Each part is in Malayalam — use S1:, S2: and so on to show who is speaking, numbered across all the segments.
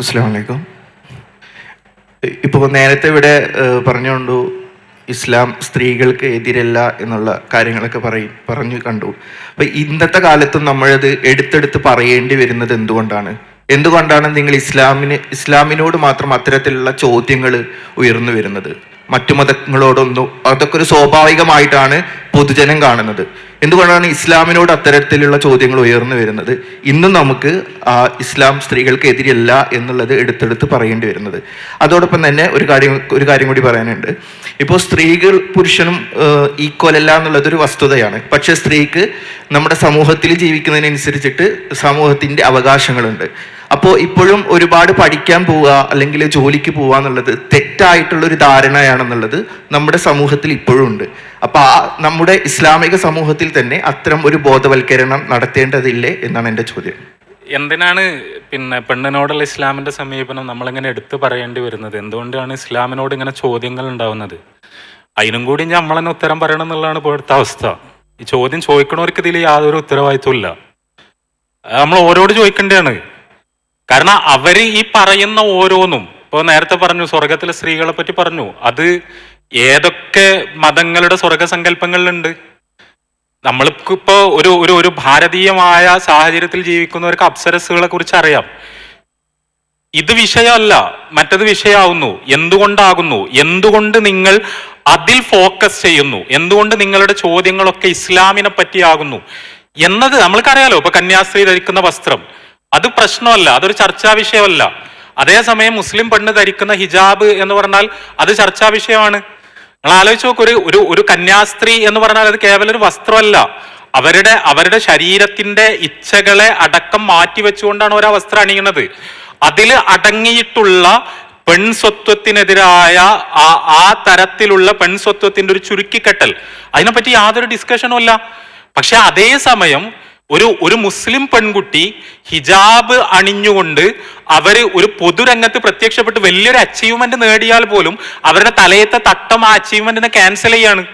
S1: അസ്സാം വലൈക്കും ഇപ്പോൾ നേരത്തെ ഇവിടെ പറഞ്ഞുകൊണ്ടു ഇസ്ലാം സ്ത്രീകൾക്ക് എതിരല്ല എന്നുള്ള കാര്യങ്ങളൊക്കെ പറയും പറഞ്ഞു കണ്ടു. അപ്പൊ ഇന്നത്തെ കാലത്തും നമ്മളത് എടുത്തെടുത്ത് പറയേണ്ടി വരുന്നത് എന്തുകൊണ്ടാണ്? എന്തുകൊണ്ടാണ് നിങ്ങൾ ഇസ്ലാമിന് ഇസ്ലാമിനോട് മാത്രം അത്തരത്തിലുള്ള ചോദ്യങ്ങൾ ഉയർന്നു വരുന്നത്? മറ്റു മതങ്ങളോടൊന്നും അതൊക്കെ ഒരു സ്വാഭാവികമായിട്ടാണ് പൊതുജനം കാണുന്നത്. എന്തുകൊണ്ടാണ് ഇസ്ലാമിനോട് അത്തരത്തിലുള്ള ചോദ്യങ്ങൾ ഉയർന്നു വരുന്നത്? ഇന്നും നമുക്ക് ഇസ്ലാം സ്ത്രീകൾക്ക് എതിരല്ല എന്നുള്ളത് എടുത്തെടുത്ത് പറയേണ്ടി വരുന്നത്. അതോടൊപ്പം തന്നെ ഒരു കാര്യം ഒരു കാര്യം കൂടി പറയാനുണ്ട്. ഇപ്പോൾ സ്ത്രീകൾ പുരുഷനും ഈക്വൽ അല്ല എന്നുള്ളതൊരു വസ്തുതയാണ്. പക്ഷേ സ്ത്രീക്ക് നമ്മുടെ സമൂഹത്തിൽ ജീവിക്കുന്നതിനനുസരിച്ചിട്ട് സമൂഹത്തിന്റെ അവകാശങ്ങളുണ്ട്. അപ്പോൾ ഇപ്പോഴും ഒരുപാട് പഠിക്കാൻ പോവുക അല്ലെങ്കിൽ ജോലിക്ക് പോവുക എന്നുള്ളത് തെറ്റായിട്ടുള്ള ഒരു ധാരണയാണെന്നുള്ളത് നമ്മുടെ സമൂഹത്തിൽ ഇപ്പോഴും ഉണ്ട്. അപ്പൊ ആ നമ്മുടെ ഇസ്ലാമിക സമൂഹത്തിൽ തന്നെ അത്തരം ഒരു ബോധവൽക്കരണം നടത്തേണ്ടതില്ലേ എന്നാണ് എന്റെ ചോദ്യം.
S2: എന്തിനാണ് പിന്നെ പെണ്ണിനോടുള്ള ഇസ്ലാമിന്റെ സമീപനം നമ്മളിങ്ങനെ എടുത്തു പറയേണ്ടി വരുന്നത്? എന്തുകൊണ്ടാണ് ഇസ്ലാമിനോട് ഇങ്ങനെ ചോദ്യങ്ങൾ ഉണ്ടാവുന്നത്? അതിനും കൂടി നമ്മൾ തന്നെ ഉത്തരം പറയണം എന്നുള്ളതാണ് ഇപ്പോഴത്തെ അവസ്ഥ. ഈ ചോദ്യം ചോദിക്കണവർക്ക് ഇതിൽ യാതൊരു ഉത്തരവാദിത്വം ഇല്ല നമ്മൾ ഓരോട് ചോദിക്കേണ്ടതാണ്. കാരണം അവർ ഈ പറയുന്ന ഓരോന്നും ഇപ്പോൾ നേരത്തെ പറഞ്ഞു സ്വർഗത്തിലെ സ്ത്രീകളെ പറ്റി പറഞ്ഞു. അത് ഏതൊക്കെ മതങ്ങളുടെ സ്വർഗസങ്കല്പങ്ങളിലുണ്ട് നമ്മൾക്കിപ്പോ ഒരു ഒരു ഒരു ഭാരതീയമായ സാഹചര്യത്തിൽ ജീവിക്കുന്നവർക്ക് അപ്സരസുകളെ കുറിച്ച് അറിയാം. ഇത് വിഷയമല്ല മറ്റത് വിഷയമാവുന്നു എന്തുകൊണ്ടാകുന്നു? എന്തുകൊണ്ട് നിങ്ങൾ അതിൽ ഫോക്കസ് ചെയ്യുന്നു? എന്തുകൊണ്ട് നിങ്ങളുടെ ചോദ്യങ്ങളൊക്കെ ഇസ്ലാമിനെ പറ്റിയാകുന്നു? എന്നത് നമ്മൾക്കറിയാലോ ഇപ്പൊ കന്യാസ്ത്രീ ധരിക്കുന്ന വസ്ത്രം. അത് പ്രശ്നമല്ല അതൊരു ചർച്ചാ വിഷയമല്ല. അതേസമയം മുസ്ലിം പെണ്ണ് ധരിക്കുന്ന ഹിജാബ് എന്ന് പറഞ്ഞാൽ അത് ചർച്ചാ വിഷയമാണ്. നിങ്ങൾ ആലോചിച്ച് നോക്ക് ഒരു ഒരു ഒരു കന്യാസ്ത്രീ എന്ന് പറഞ്ഞാൽ അത് കേവലം ഒരു വസ്ത്രമല്ല. അവരുടെ അവരുടെ ശരീരത്തിന്റെ ഇച്ഛകളെ അടക്കം മാറ്റി വെച്ചുകൊണ്ടാണ് ഒരു വസ്ത്രം അണിയുന്നത്. അതിൽ അടങ്ങിയിട്ടുള്ള പെൺസ്വത്വത്തിനെതിരായ ആ ആ തരത്തിലുള്ള പെൺസ്വത്വത്തിന്റെ ഒരു ചുരുക്കിക്കെട്ടൽ. അതിനെപ്പറ്റി യാതൊരു ഡിസ്കഷനും അല്ല പക്ഷെ അതേസമയം ഒരു ഒരു മുസ്ലിം പെൺകുട്ടി ഹിജാബ് അണിഞ്ഞുകൊണ്ട് അവർ ഒരു പൊതുരംഗത്ത് പ്രത്യക്ഷപ്പെട്ട് വലിയൊരു അച്ചീവ്മെന്റ് നേടിയാൽ പോലും അവരുടെ തലയത്തെ തട്ടം ആ അച്ചീവ്മെന്റിനെ ക്യാൻസൽ ചെയ്യാണ്.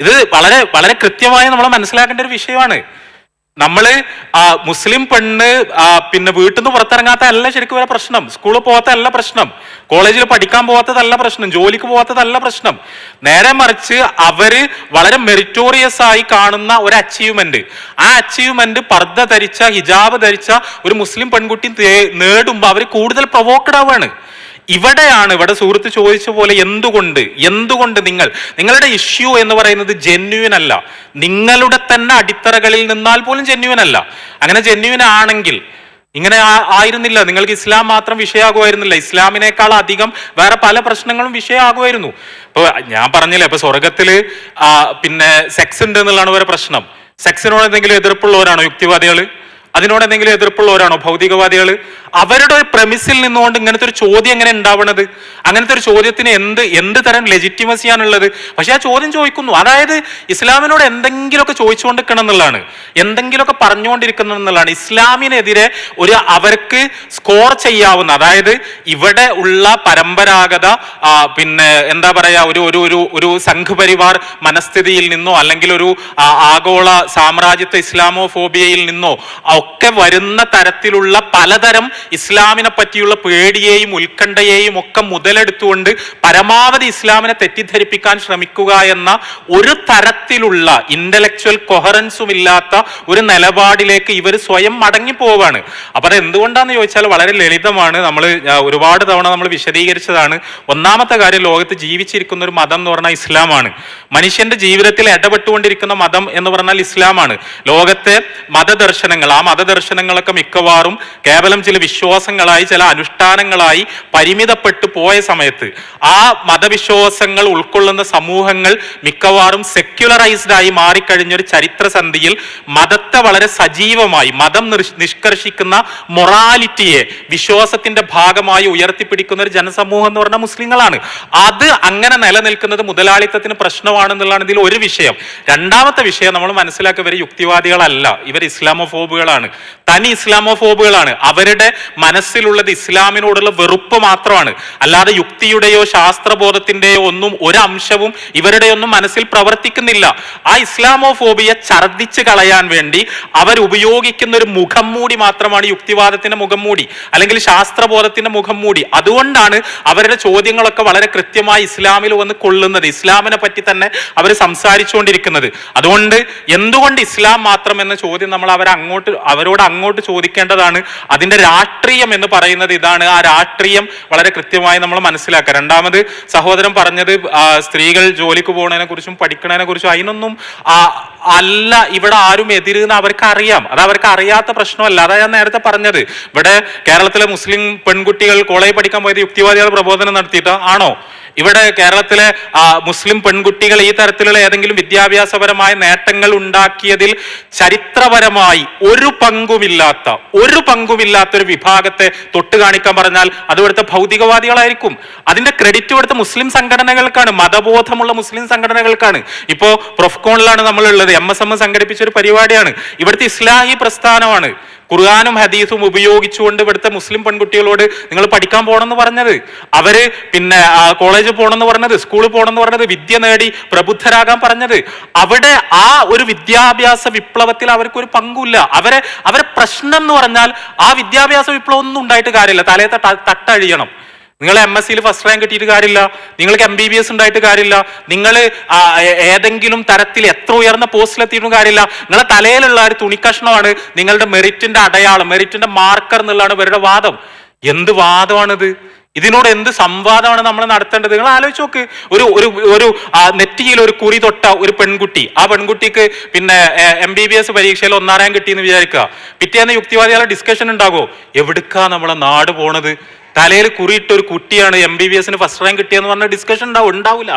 S2: ഇത് വളരെ വളരെ കൃത്യമായി നമ്മൾ മനസ്സിലാക്കേണ്ട ഒരു വിഷയമാണ്. നമ്മൾ മുസ്ലിം പെണ്ണ് പിന്നെ വീട്ടിൽ നിന്ന് പുറത്തിറങ്ങാത്തതല്ല ശരിക്കും വരെ പ്രശ്നം. സ്കൂളിൽ പോകാത്തതല്ല പ്രശ്നം. കോളേജിൽ പഠിക്കാൻ പോകാത്തതല്ല പ്രശ്നം. ജോലിക്ക് പോകാത്തതല്ല പ്രശ്നം. നേരെ മറിച്ച് അവർ വളരെ മെറിറ്റോറിയസ് ആയി കാണുന്ന ഒരു അച്ചീവ്മെന്റ് ആ അച്ചീവ്മെന്റ് പർദ്ദ ധരിച്ച ഹിജാബ് ധരിച്ച ഒരു മുസ്ലിം പെൺകുട്ടി നേടുമ്പോൾ അവർ കൂടുതൽ പ്രൊവോക്കഡ് ആവുകയാണ്. ഇവിടെയാണ് ഇവിടെ സുഹൃത്ത് ചോദിച്ച പോലെ എന്തുകൊണ്ട് എന്തുകൊണ്ട് നിങ്ങൾ നിങ്ങളുടെ ഇഷ്യൂ എന്ന് പറയുന്നത് ജെന്യുവൻ അല്ല. നിങ്ങളുടെ തന്നെ അടിത്തറകളിൽ നിന്നാൽ പോലും ജെന്യുവൻ അല്ല. അങ്ങനെ ജെന്യുവൻ ആണെങ്കിൽ ഇങ്ങനെ ആയിരുന്നില്ല. നിങ്ങൾക്ക് ഇസ്ലാം മാത്രം വിഷയമാകുമായിരുന്നില്ല. ഇസ്ലാമിനേക്കാൾ അധികം വേറെ പല പ്രശ്നങ്ങളും വിഷയമാകുമായിരുന്നു. ഇപ്പൊ ഞാൻ പറഞ്ഞില്ലേ ഇപ്പൊ സ്വർഗത്തിൽ പിന്നെ സെക്സ് ഉണ്ട് എന്നുള്ളതാണ് ഒരു പ്രശ്നം. സെക്സിനോട് എന്തെങ്കിലും എതിർപ്പുള്ളവരാണോ യുക്തിവാദികൾ? അതിനോട് എന്തെങ്കിലും എതിർപ്പുള്ളവരാണോ ഭൗതികവാദികൾ അവരുടെ ഒരു പ്രമിസിൽ നിന്നുകൊണ്ട് ഇങ്ങനത്തെ ഒരു ചോദ്യം എങ്ങനെ ഉണ്ടാവണത്? അങ്ങനത്തെ ഒരു ചോദ്യത്തിന് എന്ത് എന്ത് തരം ലെജിറ്റിമസിയാണുള്ളത് പക്ഷെ ആ ചോദ്യം ചോദിക്കുന്നു. അതായത് ഇസ്ലാമിനോട് എന്തെങ്കിലുമൊക്കെ ചോദിച്ചുകൊണ്ടിരിക്കണം എന്നുള്ളതാണ്. എന്തെങ്കിലുമൊക്കെ പറഞ്ഞുകൊണ്ടിരിക്കണം എന്നുള്ളതാണ്. ഇസ്ലാമിനെതിരെ ഒരു അവർക്ക് സ്കോർ ചെയ്യാവുന്ന അതായത് ഇവിടെ ഉള്ള പരമ്പരാഗത പിന്നെ എന്താ പറയാ ഒരു ഒരു ഒരു ഒരു സംഘപരിവാർ മനസ്ഥിതിയിൽ നിന്നോ അല്ലെങ്കിൽ ഒരു ആഗോള സാമ്രാജ്യത്വ ഇസ്ലാമോ ഫോബിയയിൽ നിന്നോ ഒക്കെ വരുന്ന തരത്തിലുള്ള പലതരം ഇസ്ലാമിനെ പറ്റിയുള്ള പേടിയെയും ഉത്കണ്ഠയെയും ഒക്കെ മുതലെടുത്തുകൊണ്ട് പരമാവധി ഇസ്ലാമിനെ തെറ്റിദ്ധരിപ്പിക്കാൻ ശ്രമിക്കുക എന്ന ഒരു തരത്തിലുള്ള ഇന്റലക്ച്വൽ കൊഹറൻസും ഇല്ലാത്ത ഒരു നിലപാടിലേക്ക് ഇവർ സ്വയം മടങ്ങി പോവാണ്. അപ്പൊ അത് എന്തുകൊണ്ടാന്ന് ചോദിച്ചാൽ വളരെ ലളിതമാണ്. നമ്മൾ ഒരുപാട് തവണ നമ്മൾ വിശദീകരിച്ചതാണ്. ഒന്നാമത്തെ കാര്യം ലോകത്ത് ജീവിച്ചിരിക്കുന്ന ഒരു മതം എന്ന് പറഞ്ഞാൽ ഇസ്ലാമാണ്. മനുഷ്യന്റെ ജീവിതത്തിൽ ഇടപെട്ടുകൊണ്ടിരിക്കുന്ന മതം എന്ന് പറഞ്ഞാൽ ഇസ്ലാമാണ്. ലോകത്തെ മതദർശനങ്ങൾ ആ മതദർശനങ്ങളൊക്കെ മിക്കവാറും കേവലം ചില വിശ്വാസങ്ങളായി ചില അനുഷ്ഠാനങ്ങളായി പരിമിതപ്പെട്ടു പോയ സമയത്ത് ആ മതവിശ്വാസങ്ങൾ ഉൾക്കൊള്ളുന്ന സമൂഹങ്ങൾ മിക്കവാറും സെക്യുലറൈസ്ഡ് ആയി മാറിക്കഴിഞ്ഞൊരു ചരിത്രസന്ധിയിൽ മതത്തെ വളരെ സജീവമായി മതം നിഷ്- നിഷ്കർഷിക്കുന്ന മൊറാലിറ്റിയെ വിശ്വാസത്തിന്റെ ഭാഗമായി ഉയർത്തിപ്പിടിക്കുന്ന ഒരു ജനസമൂഹം എന്ന് പറഞ്ഞ മുസ്ലിങ്ങളാണ്. അത് അങ്ങനെ നിലനിൽക്കുന്നത് മുതലാളിത്തത്തിന് പ്രശ്നമാണെന്നുള്ളതാണ് ഇതിൽ ഒരു വിഷയം. രണ്ടാമത്തെ വിഷയം നമ്മൾ മനസ്സിലാക്കുക ഇവർ യുക്തിവാദികളല്ല ഇവർ ഇസ്ലാമോഫോബുകളാണ്. തനി ഇസ്ലാമോഫോബുകളാണ്. അവരുടെ മനസ്സിലുള്ളത് ഇസ്ലാമിനോടുള്ള വെറുപ്പ് മാത്രമാണ്. അല്ലാതെ യുക്തിയുടെയോ ശാസ്ത്രബോധത്തിന്റെയോ ഒന്നും ഒരു അംശവും ഇവരുടെ ഒന്നും മനസ്സിൽ പ്രവർത്തിക്കുന്നില്ല. ആ ഇസ്ലാമോഫോബിയ ഛർദ്ദിച്ച് കളയാൻ വേണ്ടി അവരുപയോഗിക്കുന്ന ഒരു മുഖം മൂടി മാത്രമാണ് യുക്തിവാദത്തിന്റെ മുഖം മൂടി അല്ലെങ്കിൽ ശാസ്ത്രബോധത്തിന്റെ മുഖം മൂടി. അതുകൊണ്ടാണ് അവരുടെ ചോദ്യങ്ങളൊക്കെ വളരെ കൃത്യമായി ഇസ്ലാമിൽ വന്ന് കൊള്ളുന്നത്. ഇസ്ലാമിനെ പറ്റി തന്നെ അവർ സംസാരിച്ചുകൊണ്ടിരിക്കുന്നത്. അതുകൊണ്ട് എന്തുകൊണ്ട് ഇസ്ലാം മാത്രം എന്ന ചോദ്യം നമ്മൾ അവർ അങ്ങോട്ട് അവരോട് അങ്ങോട്ട് ചോദിക്കേണ്ടതാണ്. അതിന്റെ രാഷ്ട്രീയം എന്ന് പറയുന്നത് ഇതാണ്. ആ രാഷ്ട്രീയം വളരെ കൃത്യമായി നമ്മൾ മനസ്സിലാക്കുക. രണ്ടാമത് സഹോദരൻ പറഞ്ഞത് സ്ത്രീകൾ ജോലിക്ക് പോകുന്നതിനെ കുറിച്ചും പഠിക്കുന്നതിനെ കുറിച്ചും അതിനൊന്നും അല്ല ഇവിടെ ആരും എതിരുന്ന് അവർക്ക് അറിയാം അത് അവർക്ക് അറിയാത്ത പ്രശ്നമല്ല. അതാ ഞാൻ നേരത്തെ പറഞ്ഞത്. ഇവിടെ കേരളത്തിലെ മുസ്ലിം പെൺകുട്ടികൾ കോളേജ് പഠിക്കാൻ പോയത് യുക്തിവാദികൾ പ്രബോധനം നടത്തിയിട്ട് ആണോ? ഇവിടെ കേരളത്തിലെ മുസ്ലിം പെൺകുട്ടികൾ ഈ തരത്തിലുള്ള ഏതെങ്കിലും വിദ്യാഭ്യാസപരമായ നേട്ടങ്ങൾ ഉണ്ടാക്കിയതിൽ ചരിത്രപരമായി ഒരു പങ്കുമില്ലാത്ത ഒരു പങ്കുമില്ലാത്ത ഒരു വിഭാഗത്തെ തൊട്ട് കാണിക്കാൻ പറഞ്ഞാൽ അത് ഇവിടുത്തെ ഭൗതികവാദികളായിരിക്കും. അതിന്റെ ക്രെഡിറ്റ് ഇവിടുത്തെ മുസ്ലിം സംഘടനകൾക്കാണ് മതബോധമുള്ള മുസ്ലിം സംഘടനകൾക്കാണ്. ഇപ്പോ പ്രൊഫ്കോണിലാണ് നമ്മളുള്ളത് എം എസ് എം സംഘടിപ്പിച്ച ഒരു പരിപാടിയാണ്. ഇവിടുത്തെ ഇസ്ലാഹി പ്രസ്ഥാനമാണ്. ഖുർആാനും ഹദീസും ഉപയോഗിച്ചുകൊണ്ട് ഇവിടുത്തെ മുസ്ലിം പെൺകുട്ടികളോട് നിങ്ങൾ പഠിക്കാൻ പോകണമെന്ന് പറഞ്ഞത്. അവർ പിന്നെ കോളേജിൽ പോകണമെന്ന് പറഞ്ഞത് സ്കൂളിൽ പോകണമെന്ന് പറഞ്ഞത് വിദ്യ നേടി പ്രബുദ്ധരാകാൻ പറഞ്ഞത്. അവിടെ ആ ഒരു വിദ്യാഭ്യാസ വിപ്ലവത്തിൽ അവർക്ക് ഒരു പങ്കുമില്ല. അവരെ അവരെ പ്രശ്നം എന്ന് പറഞ്ഞാൽ ആ വിദ്യാഭ്യാസ വിപ്ലവം ഒന്നും ഉണ്ടായിട്ട് കാര്യമില്ല. തലയെ തട്ടഴിയണം നിങ്ങൾ എം എസ് സിയിൽ ഫസ്റ്റ് റാങ്ക് കിട്ടിയിട്ട് കാര്യമില്ല. നിങ്ങൾക്ക് എം ബി ബി എസ് ഉണ്ടായിട്ട് കാര്യമില്ല. നിങ്ങൾ ഏതെങ്കിലും തരത്തിൽ എത്ര ഉയർന്ന പോസ്റ്റിൽ എത്തിയിട്ടും കാര്യമില്ല. നിങ്ങളെ തലയിലുള്ള ഒരു തുണിക്കഷ്ണമാണ് നിങ്ങളുടെ മെറിറ്റിന്റെ അടയാളം മെറിറ്റിന്റെ മാർക്കർ എന്നുള്ളതാണ് ഇവരുടെ വാദം. എന്ത് വാദമാണിത്? ഇതിനോട് എന്ത് സംവാദമാണ് നമ്മൾ നടത്തേണ്ടത്? നിങ്ങൾ ആലോചിച്ച് നോക്ക്. ഒരു ഒരു ഒരു നെറ്റിയിൽ ഒരു കുറി തൊട്ട ഒരു പെൺകുട്ടി. ആ പെൺകുട്ടിക്ക് പിന്നെ എം ബി ബി എസ് പരീക്ഷയിൽ ഒന്നാം കിട്ടിയെന്ന് വിചാരിക്കുക. പിറ്റേന്ന് യുക്തിവാദികളുടെ ഡിസ്കഷൻ ഉണ്ടാകുമോ? എവിടുക്കാ നമ്മളെ നാട് പോണത്? തലയിൽ കുറിയിട്ട ഒരു കുട്ടിയാണ് എം ബി ബി എസിന് ഫസ്റ്റ് റാങ്ക് കിട്ടിയെന്ന് പറഞ്ഞ ഡിസ്കഷൻ ഉണ്ടാവും. ഉണ്ടാവില്ല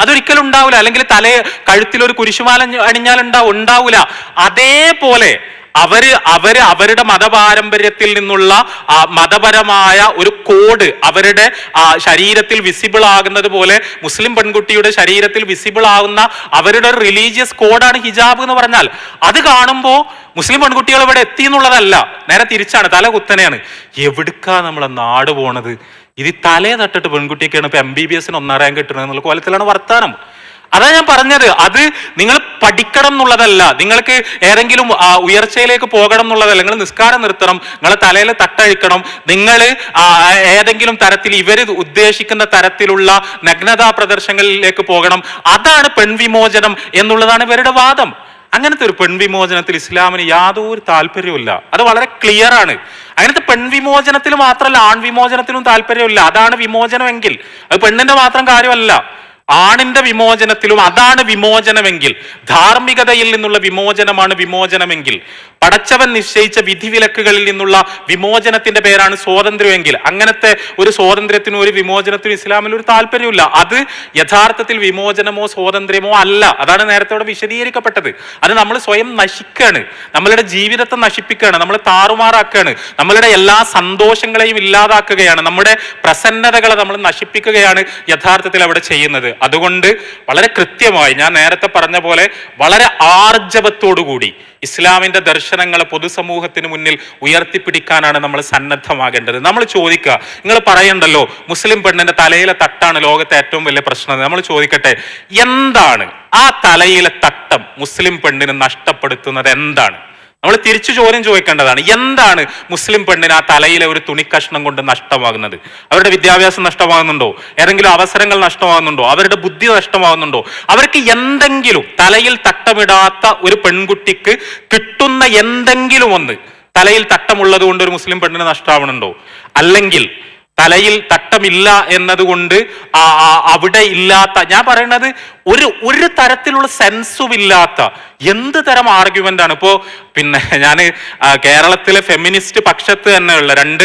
S2: അതൊരിക്കലും ഉണ്ടാവില്ല അല്ലെങ്കിൽ തലയെ കഴുത്തിൽ ഒരു കുരിശുമാല അണിഞ്ഞാൽ ഉണ്ടാവും ഉണ്ടാവില്ല അതേപോലെ അവർ അവർ അവരുടെ മതപാരമ്പര്യത്തിൽ നിന്നുള്ള മതപരമായ ഒരു കോഡ് അവരുടെ ശരീരത്തിൽ വിസിബിൾ ആകുന്നത് പോലെ മുസ്ലിം പെൺകുട്ടിയുടെ ശരീരത്തിൽ വിസിബിൾ ആകുന്ന അവരുടെ റിലീജിയസ് കോഡാണ് ഹിജാബ് എന്ന് പറഞ്ഞാൽ. അത് കാണുമ്പോൾ മുസ്ലിം പെൺകുട്ടികൾ ഇവിടെ എത്തി എന്നുള്ളതല്ല. നേരെ തിരിച്ചാണ് തല കുത്തനെയാണ്. എവിടുക്കാ നമ്മളെ നാട് പോണത്? ഇത് തലേ തട്ടിട്ട് പെൺകുട്ടിയൊക്കെയാണ് ഇപ്പൊ എം ബി ബി എസിന് ഒന്നാം കിട്ടുന്നത് എന്നുള്ള കോലത്തിലാണ് വർത്താനം. അതാ ഞാൻ പറഞ്ഞത്. അത് നിങ്ങൾ പഠിക്കണം എന്നുള്ളതല്ല. നിങ്ങൾക്ക് ഏതെങ്കിലും ഉയർച്ചയിലേക്ക് പോകണം എന്നുള്ളതല്ല. നിങ്ങൾ നിസ്കാരം നിർത്തണം. നിങ്ങളെ തലയിൽ തട്ടഴിക്കണം. നിങ്ങൾ ഏതെങ്കിലും തരത്തിൽ ഇവർ ഉദ്ദേശിക്കുന്ന തരത്തിലുള്ള നഗ്നതാ പ്രദർശനങ്ങളിലേക്ക് പോകണം. അതാണ് പെൺവിമോചനം എന്നുള്ളതാണ് ഇവരുടെ വാദം. അങ്ങനത്തെ ഒരു പെൺവിമോചനത്തിൽ ഇസ്ലാമിന് യാതൊരു താല്പര്യവുമില്ല. അത് വളരെ ക്ലിയർ ആണ്. അങ്ങനത്തെ പെൺവിമോചനത്തിൽ മാത്രമല്ല ആൺവിമോചനത്തിനും താല്പര്യമില്ല. അതാണ് വിമോചനമെങ്കിൽ. അത് പെണ്ണിന്റെ മാത്രം കാര്യമല്ല. ആണിന്റെ വിമോചനത്തിലും അതാണ് വിമോചനമെങ്കിൽ. ധാർമ്മികതയിൽ നിന്നുള്ള വിമോചനമാണ് വിമോചനമെങ്കിൽ. പടച്ചവൻ നിശ്ചയിച്ച വിധിവിലക്കുകളിൽ നിന്നുള്ള വിമോചനത്തിന്റെ പേരാണ് സ്വാതന്ത്ര്യമെങ്കിൽ അങ്ങനത്തെ ഒരു സ്വാതന്ത്ര്യത്തിനും ഒരു വിമോചനത്തിനും ഇസ്ലാമിൽ ഒരു താല്പര്യമില്ല അത് യഥാർത്ഥത്തിൽ വിമോചനമോ സ്വാതന്ത്ര്യമോ അല്ല. അതാണ് നേരത്തെ വിശദീകരിക്കപ്പെട്ടത്. അത് നമ്മൾ സ്വയം നശിക്കുകയാണ് നമ്മളുടെ ജീവിതത്തെ നശിപ്പിക്കുകയാണ് നമ്മൾ താറുമാറാക്കുകയാണ് നമ്മളുടെ എല്ലാ സന്തോഷങ്ങളെയും ഇല്ലാതാക്കുകയാണ്. നമ്മുടെ പ്രസന്നതകളെ നമ്മൾ നശിപ്പിക്കുകയാണ് യഥാർത്ഥത്തിൽ അവിടെ ചെയ്യുന്നത്. അതുകൊണ്ട് വളരെ കൃത്യമായി ഞാൻ നേരത്തെ പറഞ്ഞ പോലെ വളരെ ആർജവത്തോടുകൂടി ഇസ്ലാമിന്റെ ദർശനങ്ങളെ പൊതുസമൂഹത്തിന് മുന്നിൽ ഉയർത്തിപ്പിടിക്കാനാണ് നമ്മൾ സന്നദ്ധമാകേണ്ടത്. നമ്മൾ ചോദിക്കുക നിങ്ങൾ പറയണ്ടല്ലോ മുസ്ലിം പെണ്ണിന്റെ തലയിലെ തട്ടാണ് ലോകത്തെ ഏറ്റവും വലിയ പ്രശ്നം നമ്മൾ ചോദിക്കട്ടെ എന്താണ് ആ തലയിലെ തട്ടം മുസ്ലിം പെണ്ണിന് നഷ്ടപ്പെടുത്തുന്നത്? എന്താണ്? നമ്മൾ തിരിച്ചു ചോദ്യം ചോദിക്കേണ്ടതാണ്. എന്താണ് മുസ്ലിം പെണ്ണിന് ആ തലയിലെ ഒരു തുണിക്കഷ്ണം കൊണ്ട് നഷ്ടമാകുന്നത്? അവരുടെ വിദ്യാഭ്യാസം നഷ്ടമാകുന്നുണ്ടോ? ഏതെങ്കിലും അവസരങ്ങൾ നഷ്ടമാകുന്നുണ്ടോ? അവരുടെ ബുദ്ധി നഷ്ടമാകുന്നുണ്ടോ? അവർക്ക് എന്തെങ്കിലും തലയിൽ തട്ടമിടാത്ത ഒരു പെൺകുട്ടിക്ക് കിട്ടുന്ന എന്തെങ്കിലും ഒന്ന് തലയിൽ തട്ടമുള്ളത് കൊണ്ട് ഒരു മുസ്ലിം പെണ്ണിന് നഷ്ടമാവണുണ്ടോ അല്ലെങ്കിൽ തലയിൽ തട്ടമില്ല എന്നതുകൊണ്ട് അവിടെ ഇല്ലാത്ത ഞാൻ പറയുന്നത് ഒരു ഒരു തരത്തിലുള്ള സെൻസും ഇല്ലാത്ത എന്ത് തരം ആർഗ്യുമെന്റ് ആണ്? ഇപ്പോ പിന്നെ ഞാൻ കേരളത്തിലെ ഫെമിനിസ്റ്റ് പക്ഷത്ത് തന്നെയുള്ള രണ്ട്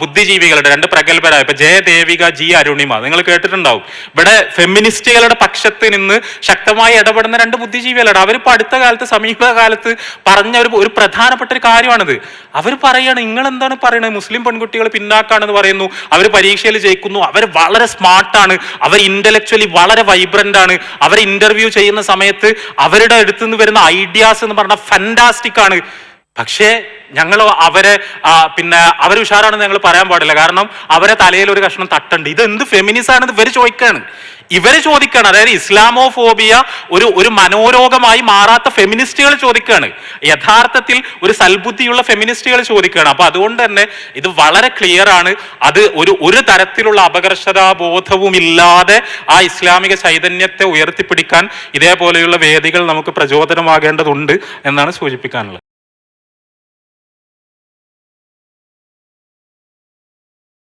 S2: ബുദ്ധിജീവികളുടെ രണ്ട് പ്രഗത്ഭരായ ഇപ്പൊ ജയദേവിക ജി അരുണിമ. നിങ്ങൾ കേട്ടിട്ടുണ്ടാവും. ഇവിടെ ഫെമിനിസ്റ്റുകളുടെ പക്ഷത്ത് നിന്ന് ശക്തമായി ഇടപെടുന്ന രണ്ട് ബുദ്ധിജീവികളുടെ അവരിപ്പോ അടുത്ത കാലത്ത് സമീപകാലത്ത് പറഞ്ഞ ഒരു ഒരു പ്രധാനപ്പെട്ട ഒരു കാര്യമാണിത്. അവർ പറയാണ് നിങ്ങൾ എന്താണ് പറയുന്നത് മുസ്ലിം പെൺകുട്ടികൾ പിന്നാക്കാണെന്ന് പറയുന്നു. അവർ പരീക്ഷയിൽ ജയിക്കുന്നു. അവർ വളരെ സ്മാർട്ടാണ് അവർ ഇന്റലക്ച്വലി വളരെ വൈബ്രന്റ് ആണ്. അവരെ ഇന്റർവ്യൂ ചെയ്യുന്ന സമയത്ത് അവരുടെ അടുത്തു നിന്ന് വരുന്ന ഐഡിയാസ് എന്ന് പറഞ്ഞാൽ ഫാന്റാസ്റ്റിക് ആണ്. പക്ഷേ ഞങ്ങൾ അവരെ പിന്നെ അവർ ഉഷാറാണെന്ന് ഞങ്ങൾ പറയാൻ പാടില്ല. കാരണം അവരെ തലയിൽ ഒരു കഷ്ണം തട്ടുണ്ട്. ഇത് എന്ത് ഫെമിനിസാണെന്ന് ഇവർ ചോദിക്കാണ്. ഇവർ ചോദിക്കുകയാണ് അതായത് ഇസ്ലാമോഫോബിയ ഒരു ഒരു മനോരോഗമായി മാറാത്ത ഫെമിനിസ്റ്റുകൾ ചോദിക്കുകയാണ് യഥാർത്ഥത്തിൽ ഒരു സൽബുദ്ധിയുള്ള ഫെമിനിസ്റ്റുകൾ ചോദിക്കുകയാണ് അപ്പൊ അതുകൊണ്ട് തന്നെ ഇത് വളരെ ക്ലിയർ ആണ്. അത് ഒരു ഒരു തരത്തിലുള്ള അപകർഷതാബോധവും ഇല്ലാതെ ആ ഇസ്ലാമിക ചൈതന്യത്തെ ഉയർത്തിപ്പിടിക്കാൻ ഇതേപോലെയുള്ള വേദികൾ നമുക്ക് പ്രചോദനമാകേണ്ടതുണ്ട് എന്നാണ് സൂചിപ്പിക്കാനുള്ളത്.